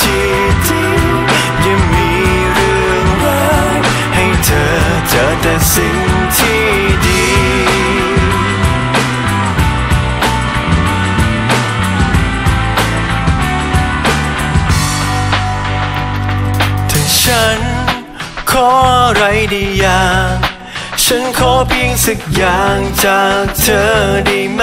ที่ดียังมีเรื่องร้ายให้เธอเจอแต่สิ่งที่ดีถ้าฉันขออะไรดีอย่างฉันขอเพียงสักอย่างจากเธอได้ไหม